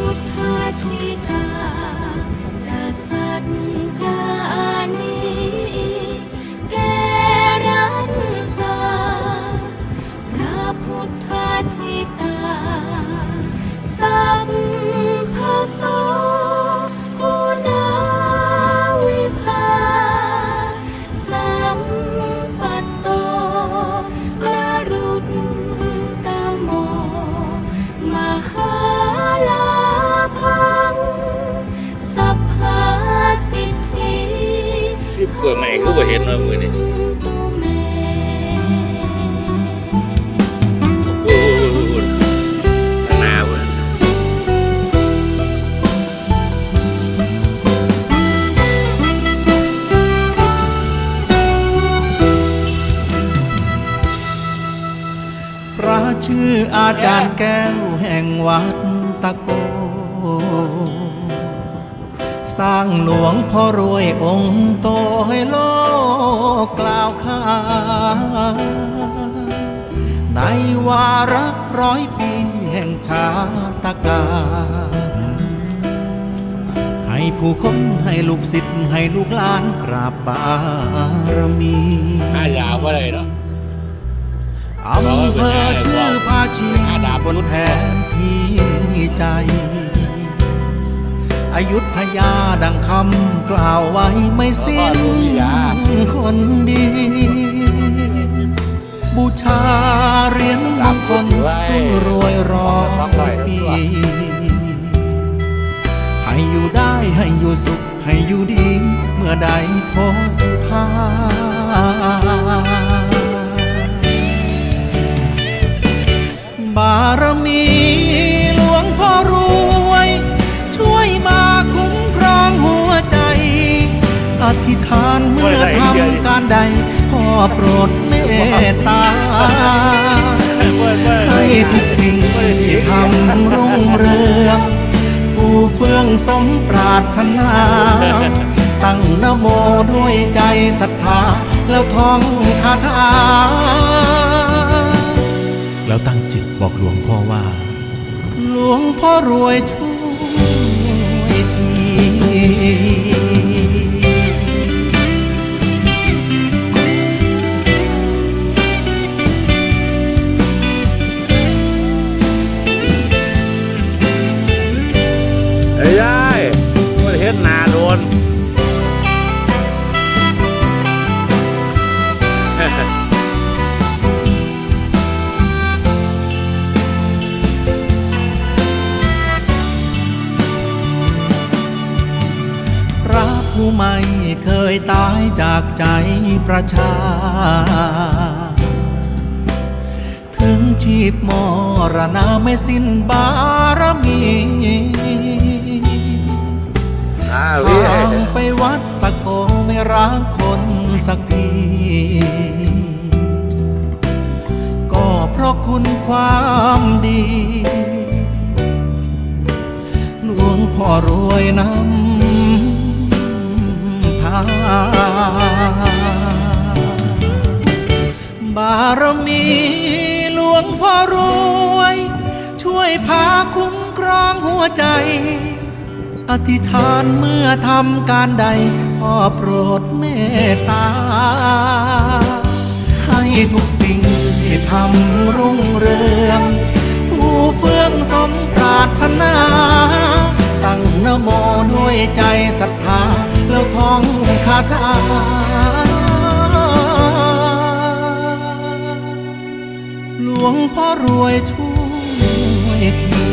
พุทธาชิตาจัดสรร แม่คือบ่เห็นเนาะมือนี่โอ้หน้าเว้ยพระชื่ออาจารย์แก้วแห่งวัดตะโก สร้างหลวงพ่อรวยองค์โตให้โลกกล่าวขานในวาระร้อยปีแห่งชาตการให้ผู้คนให้ลูกศิษย์ให้ลูกหลานกราบบารมีหายาวว่าไรเนาะอำเภอชื่อพาชีอาดาบบนแผนที่ใจอ ยุธยาดังคำกล่าวไว้ไม่สิ้นคนดี บูชาเรียญมงคลรุ่งรวยรอยปีให้อยู่ได้ให้อยู่สุข ให้อยู่ดี เมื่อใดพบพาบารมี ธิษฐานเมื่อทำการใดพ่อโปรดเมตตา ให้ทุกสิ่งที่ทำรุ่งเรือง ฟูเฟื่องสมปรารถนา ตั้งนะโมด้วยใจศรัทธา แล้วท่องคาถา แล้วตั้งจิตบอกหลวงพ่อว่า หลวงพ่อรวยช่วย ไม่เคยตายจากใจประชา ถึงชีพมรณาไม่สิ้นบารมีทางไปวัดตะโกไม่ร้างคนสักที ก็เพราะคุณความดี หลวงพ่อรวยน้ำารมีหลวงพ่อรวย ช่วยพาคุ้มครองหัวใจ อธิษฐานเมื่อทำการใดพ่อโปรดเมตตา ให้ทุกสิ่งที่ทำรุ่งเรือง ผู้เฟื่องสมปรารถนา ตั้งนโมด้วยใจศรัทธาแล้วท่องคาถา หลวงพ่อรวยช่วยที